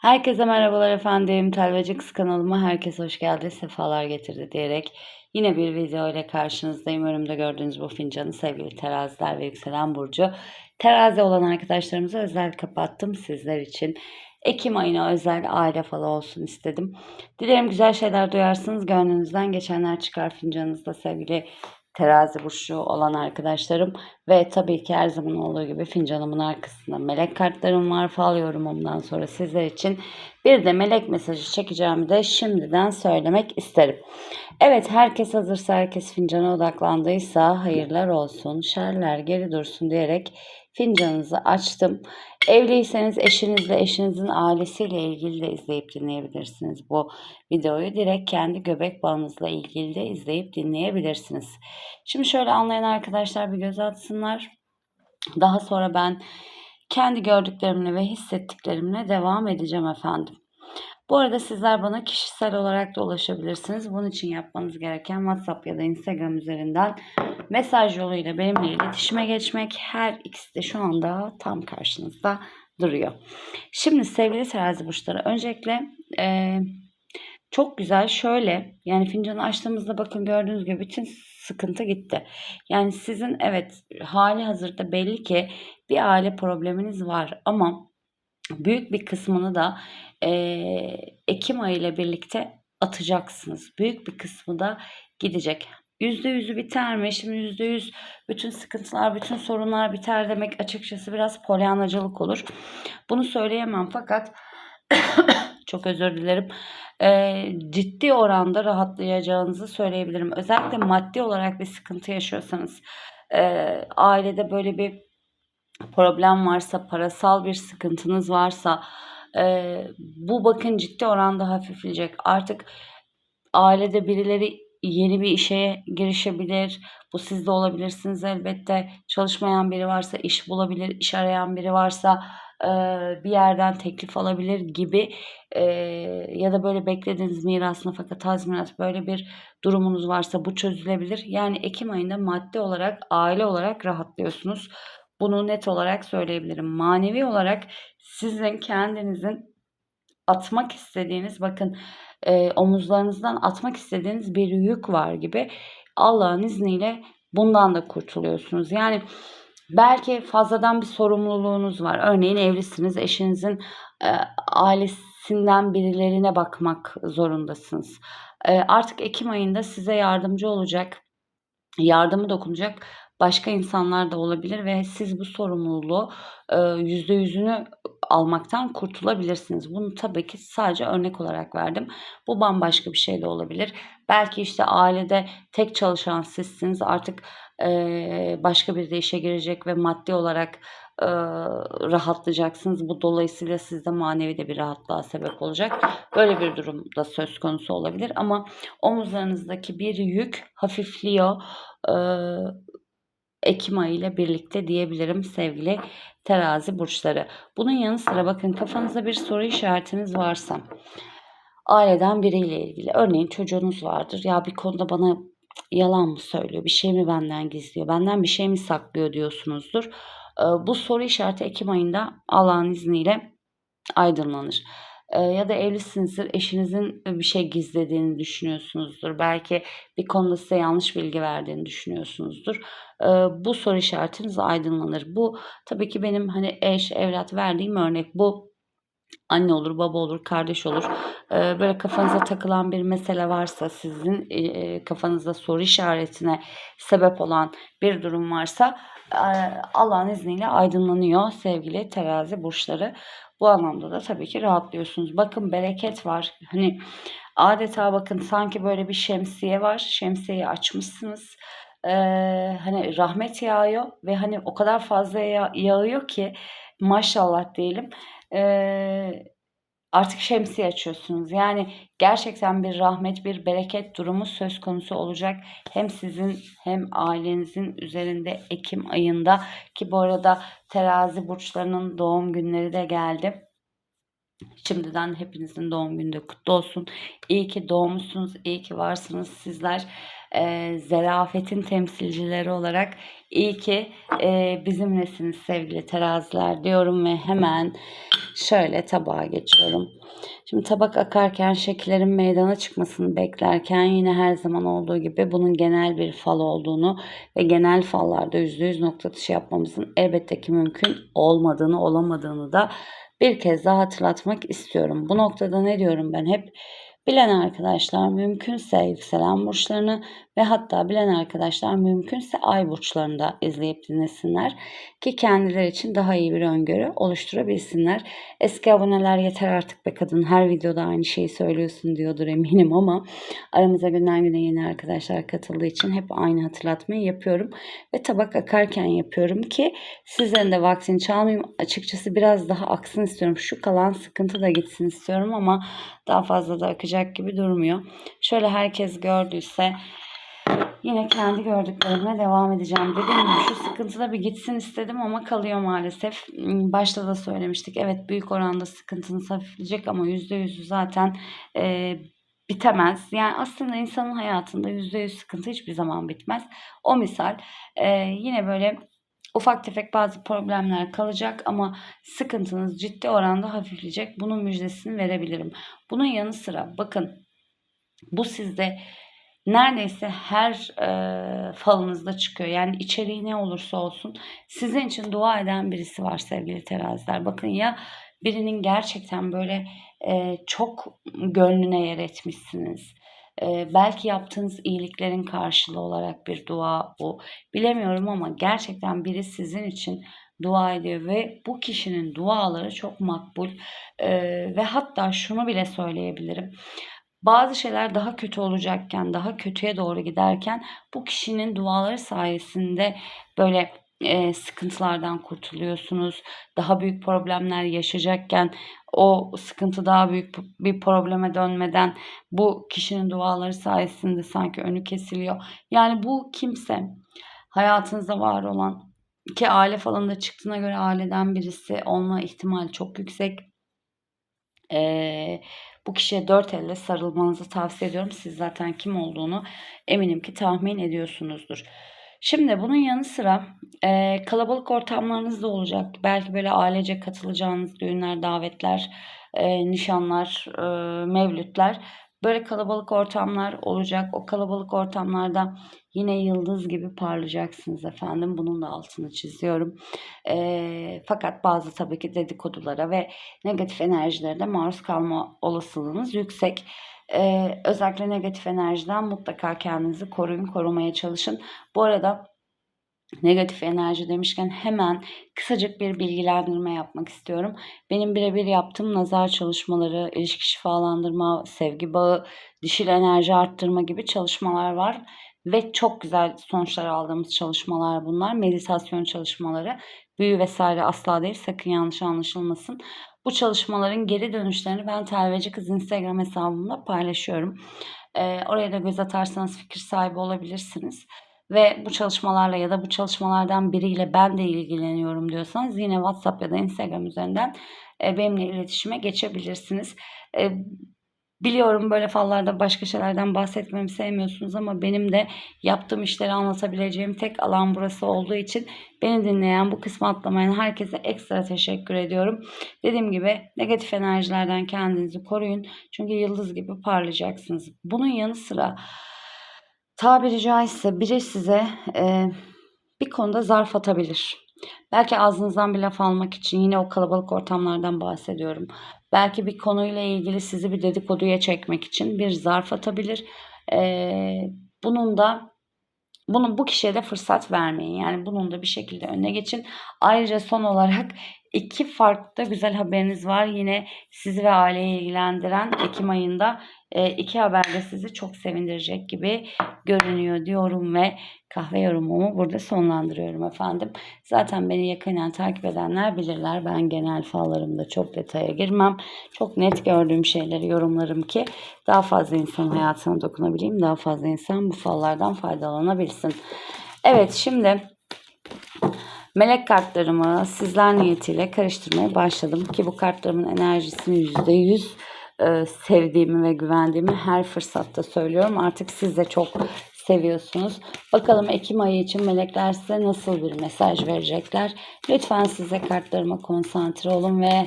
Herkese merhabalar efendim. Telveci Kız kanalıma herkes hoş geldi, sefalar getirdi diyerek yine bir video ile karşınızdayım. Önümde gördüğünüz bu fincanı sevgili teraziler ve yükselen burcu. Terazi olan arkadaşlarımıza özel kapattım sizler için. Ekim ayına özel aile falı olsun istedim. Dilerim güzel şeyler duyarsınız. Gönlünüzden geçenler çıkar fincanınızda sevgili terazi burcu olan arkadaşlarım. Ve tabii ki her zaman olduğu gibi fincanımın arkasında melek kartlarım var. Fal yorumumdan sonra sizler için bir de melek mesajı çekeceğimi de şimdiden söylemek isterim. Evet herkes hazırsa herkes fincana odaklandıysa hayırlar olsun, şerler geri dursun diyerek fincanınızı açtım. Evliyseniz eşinizle, eşinizin ailesiyle ilgili de izleyip dinleyebilirsiniz. Bu videoyu direkt kendi göbek bağınızla ilgili de izleyip dinleyebilirsiniz. Şimdi şöyle anlayan arkadaşlar bir göz atsınlar. Daha sonra ben kendi gördüklerimle ve hissettiklerimle devam edeceğim efendim. Bu arada sizler bana kişisel olarak da ulaşabilirsiniz. Bunun için yapmanız gereken WhatsApp ya da Instagram üzerinden mesaj yoluyla benimle iletişime geçmek. Her ikisi de şu anda tam karşınızda duruyor. Şimdi sevgili terazi burçları öncelikle e, çok güzel şöyle yani fincanı açtığımızda bakın gördüğünüz gibi bütün sıkıntı gitti. Yani sizin evet hali hazırda belli ki bir aile probleminiz var ama büyük bir kısmını da e, Ekim ayı ile birlikte atacaksınız. Büyük bir kısmı da gidecek. Yüzde yüzü biter mi? Şimdi yüzde yüz bütün sıkıntılar, bütün sorunlar biter demek açıkçası biraz polyanacılık olur. Bunu söyleyemem fakat çok özür dilerim. E, ciddi oranda rahatlayacağınızı söyleyebilirim. Özellikle maddi olarak bir sıkıntı yaşıyorsanız, e, ailede böyle bir problem varsa, parasal bir sıkıntınız varsa, e, bu bakın ciddi oranda hafifleyecek. Artık ailede birileri yeni bir işe girişebilir. Bu siz de olabilirsiniz elbette. Çalışmayan biri varsa iş bulabilir, iş arayan biri varsa e, bir yerden teklif alabilir gibi e, ya da böyle beklediğiniz miras nafaka tazminat böyle bir durumunuz varsa bu çözülebilir. Yani Ekim ayında maddi olarak aile olarak rahatlıyorsunuz. Bunu net olarak söyleyebilirim. Manevi olarak sizin kendinizin atmak istediğiniz bakın e, omuzlarınızdan atmak istediğiniz bir yük var gibi Allah'ın izniyle bundan da kurtuluyorsunuz. Yani belki fazladan bir sorumluluğunuz var. Örneğin evlisiniz, eşinizin e, ailesinden birilerine bakmak zorundasınız. E, artık Ekim ayında size yardımcı olacak, yardımı dokunacak başka insanlar da olabilir ve siz bu sorumluluğu yüzde yüzünü almaktan kurtulabilirsiniz. Bunu tabii ki sadece örnek olarak verdim. Bu bambaşka bir şey de olabilir. Belki işte ailede tek çalışan sizsiniz. Artık başka bir de işe girecek ve maddi olarak rahatlayacaksınız. Bu dolayısıyla sizde manevi de bir rahatlığa sebep olacak. Böyle bir durum da söz konusu olabilir ama omuzlarınızdaki bir yük hafifliyor. Ekim ayı ile birlikte diyebilirim sevgili terazi burçları. Bunun yanı sıra bakın kafanızda bir soru işaretiniz varsa aileden biriyle ilgili örneğin çocuğunuz vardır ya bir konuda bana yalan mı söylüyor bir şey mi benden gizliyor benden bir şey mi saklıyor diyorsunuzdur. Bu soru işareti Ekim ayında Allah'ın izniyle aydınlanır ya da evlisinizdir, eşinizin bir şey gizlediğini düşünüyorsunuzdur. Belki bir konuda size yanlış bilgi verdiğini düşünüyorsunuzdur. bu soru işaretiniz aydınlanır. Bu tabii ki benim hani eş, evlat verdiğim örnek. Bu anne olur, baba olur, kardeş olur. böyle kafanıza takılan bir mesele varsa, sizin kafanızda soru işaretine sebep olan bir durum varsa Allah'ın izniyle aydınlanıyor sevgili terazi burçları. Bu anlamda da tabii ki rahatlıyorsunuz. Bakın bereket var. Hani adeta bakın sanki böyle bir şemsiye var. Şemsiyeyi açmışsınız. Ee, hani rahmet yağıyor ve hani o kadar fazla yağ- yağıyor ki maşallah diyelim. Ee, artık şemsiye açıyorsunuz. Yani gerçekten bir rahmet, bir bereket durumu söz konusu olacak. Hem sizin hem ailenizin üzerinde Ekim ayında ki bu arada terazi burçlarının doğum günleri de geldi. Şimdiden hepinizin doğum günü de kutlu olsun. İyi ki doğmuşsunuz, iyi ki varsınız sizler. E, zerafetin temsilcileri olarak iyi ki e, bizimlesiniz sevgili teraziler diyorum ve hemen şöyle tabağa geçiyorum. Şimdi tabak akarken şekillerin meydana çıkmasını beklerken yine her zaman olduğu gibi bunun genel bir fal olduğunu ve genel fallarda %100 nokta atışı yapmamızın elbette ki mümkün olmadığını olamadığını da bir kez daha hatırlatmak istiyorum. Bu noktada ne diyorum ben hep? Bilen arkadaşlar mümkünse yükselen burçlarını ve hatta bilen arkadaşlar mümkünse ay burçlarını da izleyip dinlesinler ki kendileri için daha iyi bir öngörü oluşturabilsinler. Eski aboneler yeter artık be kadın her videoda aynı şeyi söylüyorsun diyordur eminim ama aramıza günden güne yeni arkadaşlar katıldığı için hep aynı hatırlatmayı yapıyorum ve tabak akarken yapıyorum ki sizlerin de vaktini çalmayayım. Açıkçası biraz daha aksın istiyorum. Şu kalan sıkıntı da gitsin istiyorum ama daha fazla da akacak gibi durmuyor. Şöyle herkes gördüyse yine kendi gördüklerime devam edeceğim. Dediğim gibi şu sıkıntı bir gitsin istedim ama kalıyor maalesef. Hmm, Başta da söylemiştik. Evet büyük oranda sıkıntınız hafifleyecek ama %100'ü zaten e, bitemez. Yani aslında insanın hayatında %100 sıkıntı hiçbir zaman bitmez. O misal e, yine böyle ufak tefek bazı problemler kalacak ama sıkıntınız ciddi oranda hafifleyecek. Bunun müjdesini verebilirim. Bunun yanı sıra bakın bu sizde neredeyse her e, falınızda çıkıyor. Yani içeriği ne olursa olsun sizin için dua eden birisi var sevgili teraziler. Bakın ya birinin gerçekten böyle e, çok gönlüne yer etmişsiniz. E, belki yaptığınız iyiliklerin karşılığı olarak bir dua bu. Bilemiyorum ama gerçekten biri sizin için dua ediyor ve bu kişinin duaları çok makbul E, ve hatta şunu bile söyleyebilirim bazı şeyler daha kötü olacakken, daha kötüye doğru giderken bu kişinin duaları sayesinde böyle e, sıkıntılardan kurtuluyorsunuz. Daha büyük problemler yaşayacakken o sıkıntı daha büyük bir probleme dönmeden bu kişinin duaları sayesinde sanki önü kesiliyor. Yani bu kimse hayatınızda var olan ki aile falan da çıktığına göre aileden birisi olma ihtimali çok yüksek. Eee bu kişiye dört elle sarılmanızı tavsiye ediyorum. Siz zaten kim olduğunu eminim ki tahmin ediyorsunuzdur. Şimdi bunun yanı sıra e, kalabalık ortamlarınız da olacak. Belki böyle ailece katılacağınız düğünler, davetler, e, nişanlar, e, mevlütler. Böyle kalabalık ortamlar olacak. O kalabalık ortamlarda yine yıldız gibi parlayacaksınız efendim. Bunun da altını çiziyorum. E, fakat bazı tabii ki dedikodulara ve negatif enerjilere de maruz kalma olasılığınız yüksek. Ee, özellikle negatif enerjiden mutlaka kendinizi koruyun, korumaya çalışın. Bu arada negatif enerji demişken hemen kısacık bir bilgilendirme yapmak istiyorum. Benim birebir yaptığım nazar çalışmaları, ilişki şifalandırma, sevgi bağı, dişil enerji arttırma gibi çalışmalar var. Ve çok güzel sonuçlar aldığımız çalışmalar bunlar. Meditasyon çalışmaları. Büyü vesaire asla değil. Sakın yanlış anlaşılmasın. Bu çalışmaların geri dönüşlerini ben Telveci Kız Instagram hesabımda paylaşıyorum. Ee, oraya da göz atarsanız fikir sahibi olabilirsiniz ve bu çalışmalarla ya da bu çalışmalardan biriyle ben de ilgileniyorum diyorsanız yine WhatsApp ya da Instagram üzerinden e, benimle iletişime geçebilirsiniz. E, biliyorum böyle fallarda başka şeylerden bahsetmemi sevmiyorsunuz ama benim de yaptığım işleri anlatabileceğim tek alan burası olduğu için beni dinleyen, bu kısmı atlamayan herkese ekstra teşekkür ediyorum. Dediğim gibi negatif enerjilerden kendinizi koruyun. Çünkü yıldız gibi parlayacaksınız. Bunun yanı sıra tabiri caizse biri size e, bir konuda zarf atabilir. Belki ağzınızdan bir laf almak için yine o kalabalık ortamlardan bahsediyorum. Belki bir konuyla ilgili sizi bir dedikoduya çekmek için bir zarf atabilir. E, bunun da bunun bu kişiye de fırsat vermeyin. Yani bunun da bir şekilde önüne geçin. Ayrıca son olarak iki farklı güzel haberiniz var. Yine sizi ve aileyi ilgilendiren Ekim ayında iki haber de sizi çok sevindirecek gibi görünüyor diyorum ve kahve yorumumu burada sonlandırıyorum efendim. Zaten beni yakından takip edenler bilirler. Ben genel fallarımda çok detaya girmem. Çok net gördüğüm şeyleri yorumlarım ki daha fazla insan hayatına dokunabileyim. Daha fazla insan bu fallardan faydalanabilsin. Evet şimdi melek kartlarımı sizler niyetiyle karıştırmaya başladım ki bu kartlarımın enerjisini %100 e, sevdiğimi ve güvendiğimi her fırsatta söylüyorum. Artık siz de çok seviyorsunuz. Bakalım Ekim ayı için melekler size nasıl bir mesaj verecekler. Lütfen size kartlarıma konsantre olun ve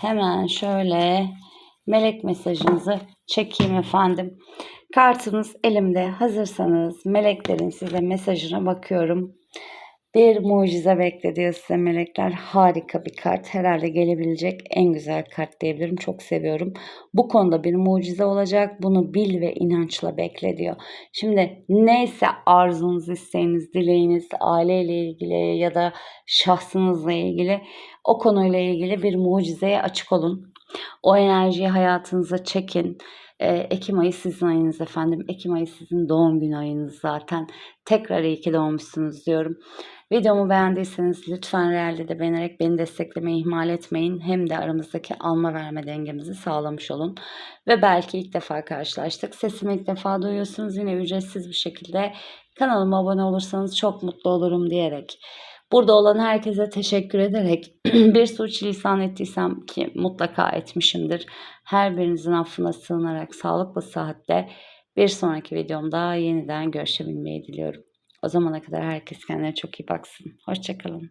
hemen şöyle melek mesajınızı çekeyim efendim. Kartınız elimde. Hazırsanız meleklerin size mesajına bakıyorum. Bir mucize beklediyor size melekler. Harika bir kart. Herhalde gelebilecek en güzel kart diyebilirim. Çok seviyorum. Bu konuda bir mucize olacak. Bunu bil ve inançla bekle diyor. Şimdi neyse arzunuz, isteğiniz, dileğiniz aileyle ilgili ya da şahsınızla ilgili o konuyla ilgili bir mucizeye açık olun. O enerjiyi hayatınıza çekin. Ee, Ekim ayı sizin ayınız efendim. Ekim ayı sizin doğum günü ayınız zaten. Tekrar iyi ki doğmuşsunuz diyorum. Videomu beğendiyseniz lütfen realde de beğenerek beni desteklemeyi ihmal etmeyin. Hem de aramızdaki alma verme dengemizi sağlamış olun. Ve belki ilk defa karşılaştık. Sesimi ilk defa duyuyorsunuz. Yine ücretsiz bir şekilde kanalıma abone olursanız çok mutlu olurum diyerek. Burada olan herkese teşekkür ederek bir suçlisan ettiysem ki mutlaka etmişimdir. Her birinizin affına sığınarak sağlıklı saatte bir sonraki videomda yeniden görüşebilmeyi diliyorum. O zamana kadar herkes kendine çok iyi baksın. Hoşçakalın.